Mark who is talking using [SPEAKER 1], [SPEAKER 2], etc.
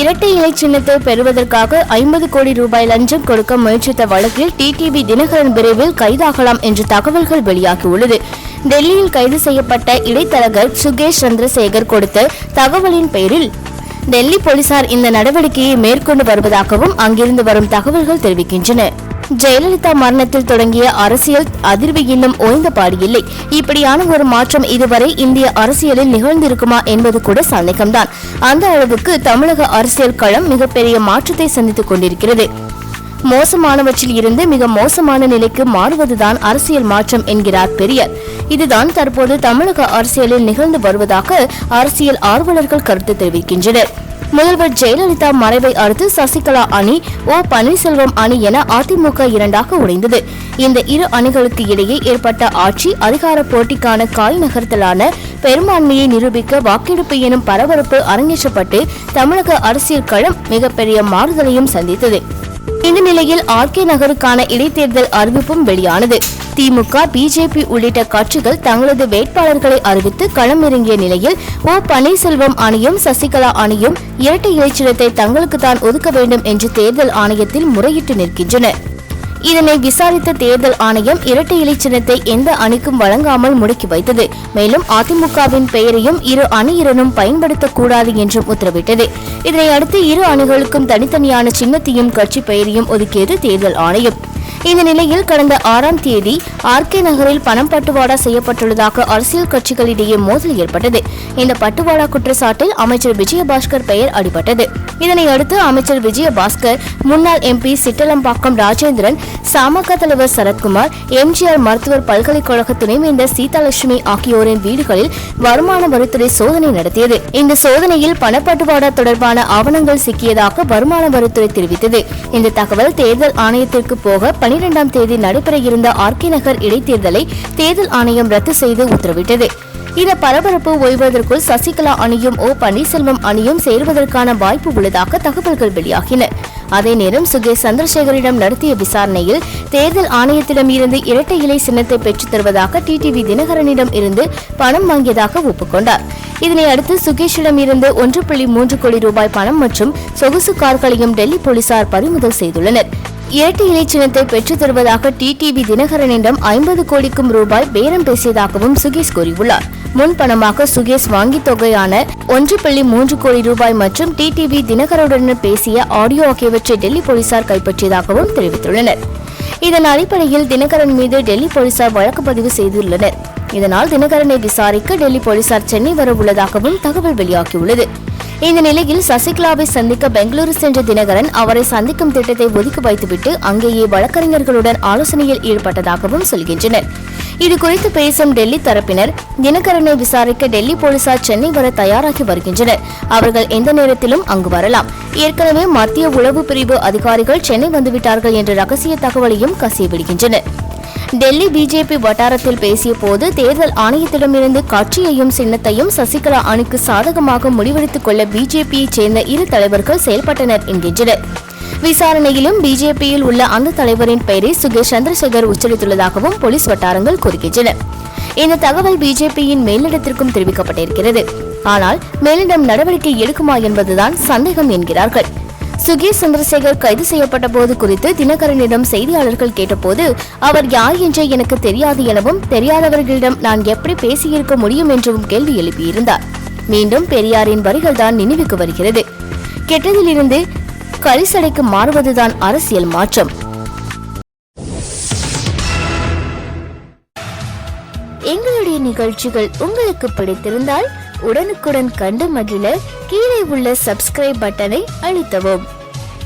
[SPEAKER 1] இரட்டை இலை சின்னத்தை பெறுவதற்காக ஐம்பது கோடி ரூபாய் லஞ்சம் கொடுக்க முயற்சித்த வழக்கில் டிடிவி தினகரன் விரைவில் கைதாகலாம் என்று தகவல்கள் வெளியாகியுள்ளது. டெல்லியில் கைது செய்யப்பட்ட இடைத்தரகர் சுகேஷ் சந்திரசேகர் கொடுத்த தகவலின் பெயரில் டெல்லி போலீசார் இந்த நடவடிக்கையை மேற்கொண்டு வருவதாகவும் அங்கிருந்து வரும் தகவல்கள் தெரிவிக்கின்றன. ஜெயலலிதா மரணத்தில் தொடங்கிய அரசியல் அதிர்வு இன்னும் ஓய்ந்த பாடியில்லை இப்படியான ஒரு மாற்றம் இதுவரை இந்திய அரசியலில் நிகழ்ந்திருக்குமா என்பது கூட சந்தேகம்தான். அந்த அளவுக்கு தமிழக அரசியல் களம் மிகப்பெரிய மாற்றத்தை சந்தித்துக் கொண்டிருக்கிறது. மோசமானவற்றில் இருந்து மிக மோசமான நிலைக்கு மாறுவதுதான் அரசியல் மாற்றம் என்கிறார் பெரியார். இதுதான் தற்போது தமிழக அரசியலில் நிகழ்ந்து வருவதாக அரசியல் ஆர்வலர்கள் கருத்து தெரிவிக்கின்றனர். முதல்வர் ஜெயலலிதா மறைவை அடுத்து சசிகலா அணி ஓ பன்னீர்செல்வம் அணி என அதிமுக இரண்டாக உடைந்தது. இந்த இரு அணிகளுக்கு இடையே ஏற்பட்ட ஆட்சி அதிகார போட்டிக்கான காய் நகர்த்தலான பெரும்பான்மையை நிரூபிக்க வாக்கெடுப்பு எனும் பரபரப்பு அரங்கேற்றப்பட்டு தமிழக அரசியல் களம் மிகப்பெரிய மாறுதலையும் சந்தித்தது. இந்த நிலையில் ஆர்கே நகருக்கான இடைத்தேர்தல் அறிவிப்பும் வெளியானது. திமுக பிஜேபி உள்ளிட்ட கட்சிகள் தங்களது வேட்பாளர்களை அறிவித்து களமிறங்கிய நிலையில் ஓ பன்னீர்செல்வம் அணியும் சசிகலா அணியும் இரட்டை இலைச்சிடத்தை தங்களுக்கு தான் ஒதுக்க வேண்டும் என்று தேர்தல் ஆணையத்தில் முறையிட்டு நிற்கின்றனர் இதனை விசாரித்த தேர்தல் ஆணையம் இரட்டை இலை சின்னத்தை எந்த அணிக்கும் வழங்காமல் முடக்கி வைத்தது. மேலும் அதிமுகவின் பெயரையும் இரு அணியினரும் பயன்படுத்தக்கூடாது என்றும் உத்தரவிட்டது. இதனையடுத்து இரு அணிகளுக்கும் தனித்தனியான சின்னத்தையும் கட்சி பெயரையும் ஒதுக்கியது தேர்தல் ஆணையம். இந்த நிலையில் கடந்த ஆறாம் தேதி ஆர்கே நகரில் பணம் பட்டுவாடா செய்யப்பட்டுள்ளதாக அரசியல் கட்சிகளிடையே மோதல் ஏற்பட்டது. இந்த பட்டுவாடா குற்றச்சாட்டில் அமைச்சர் விஜயபாஸ்கர் பெயர் அடிபட்டது. இதனை அடுத்து அமைச்சர் விஜயபாஸ்கர் முன்னாள் எம்பி சிட்டலம்பாக்கம் ராஜேந்திரன் சமக தலைவர் சரத்குமார் எம்ஜிஆர் மருத்துவர் பல்கலைக்கழக துணைவேந்தர் சீதாலட்சுமி ஆகியோரின் வீடுகளில் வருமான வரித்துறை சோதனை நடத்தியது. இந்த சோதனையில் பணப்பட்டுவாடா தொடர்பான ஆவணங்கள் சிக்கியதாக வருமான வரித்துறை தெரிவித்தது. இந்த தகவல் தேர்தல் ஆணையத்திற்கு போக பனிரெண்டாம் தேதி நடைபெற இருந்த ஆர்கே நகர் இடைத்தேர்தலை தேர்தல் ஆணையம் ரத்து செய்து உத்தரவிட்டது. இந்த பரபரப்பு ஓய்வதற்குள் சசிகலா அணியும் ஓ பன்னீர்செல்வம் அணியும் சேருவதற்கான வாய்ப்பு உள்ளதாக தகவல்கள் வெளியாகின. அதே நேரம் சுகேஷ் சந்திரசேகரிடம் நடத்திய விசாரணையில் தேர்தல் ஆணையத்திடம் இருந்து இரட்டை இலை சின்னத்தை பெற்றுத் தருவதாக டிடிவி தினகரனிடம் இருந்து பணம் வாங்கியதாக ஒப்புக்கொண்டார். இதனை அடுத்து சுகேஷிடம் இருந்து ஒன்று புள்ளி மூன்று கோடி ரூபாய் பணம் மற்றும் சொகுசு கார்களையும் டெல்லி போலீசார் பறிமுதல் செய்துள்ளனர். இரட்டை இலை சின்னத்தை பெற்றுத் தருவதாக டிடிவி தினகரனிடம் ஐம்பது கோடிக்கும் ரூபாய் பேரம் பேசியதாகவும் சுகேஷ் கூறியுள்ளார். முன் பணமாக சுகேஷ் வாங்கி தொகையான ஒன்று புள்ளி மூன்று கோடி ரூபாய் மற்றும் டிடிவி தினகருடன் பேசிய ஆடியோ ஆகியவற்றை டெல்லி போலீசார் கைப்பற்றியதாகவும் தெரிவித்துள்ளனர். இதன் அடிப்படையில் தினகரன் மீது டெல்லி போலீசார் வழக்கு பதிவு செய்துள்ளனர். இதனால் தினகரனை விசாரிக்க டெல்லி போலீசார் சென்னை வர உள்ளதாகவும் தகவல் வெளியாகியுள்ளது. இந்த நிலையில் சசிகலாவை சந்திக்க பெங்களூரு சென்ற தினகரன் அவரை சந்திக்கும் திட்டத்தை ஒதுக்கி வைத்துவிட்டு அங்கேயே வழக்கறிஞர்களுடன் ஆலோசனையில் ஈடுபட்டதாகவும் சொல்கின்றனர். இது குறித்து பேசும் டெல்லி தரப்பினர் தினகரனை விசாரிக்க டெல்லி போலீசார் சென்னை வர தயாராகி வருகின்றனர். அவர்கள் எந்த நேரத்திலும் அங்கு வரலாம். ஏற்கனவே மத்திய உளவு பிரிவு அதிகாரிகள் சென்னை வந்துவிட்டார்கள் என்ற ரகசிய தகவலையும் கசியவிடுகின்றனர். டெல்லி பிஜேபி வட்டாரத்தில் பேசிய போது தேர்தல் ஆணையத்திடமிருந்து கட்சியையும் சின்னத்தையும் சசிகலா அணிக்கு சாதகமாக முடிவெடுத்துக் கொள்ள பிஜேபியைச் சேர்ந்த இரு தலைவர்கள் செயல்பட்டனர் என்கின்றனர். விசாரணையிலும் பிஜேபியில் உள்ள அந்த தலைவரின் பெயரை சுகேஷ் சந்திரசேகர் உச்சரித்துள்ளதாகவும் போலீஸ் வட்டாரங்கள் கூறுகின்றன. இந்த தகவல் பிஜேபியின் மேலிடத்திற்கும் தெரிவிக்கப்பட்டிருக்கிறது. ஆனால் மேலிடம் நடவடிக்கை எடுக்குமா என்பதுதான் சந்தேகம் என்கிறார்கள். சுகி சந்திரசேகர் கைது செய்யப்பட்ட போது குறித்து தினகரனிடம் செய்தியாளர்கள் கேட்டபோது அவர் யார் என்று எனக்கு தெரியாது எனவும் தெரியாதவர்களிடம் நான் எப்படி பேசியிருக்க முடியும் என்றும் கேள்வி எழுப்பியிருந்தார். மீண்டும் பெரியாரின் வரிகள் தான் நினைவுக்கு வருகிறது. கெட்டதிலிருந்து கரிசடைக்கு மாறுவதுதான் அரசியல் மாற்றம். எங்களுடைய நிகழ்ச்சிகள் உங்களுக்கு பிடித்திருந்தால் உடனுக்குடன் கண்டு மகிழ கீழே உள்ள சப்ஸ்கிரைப் பட்டனை அழுத்தவும்.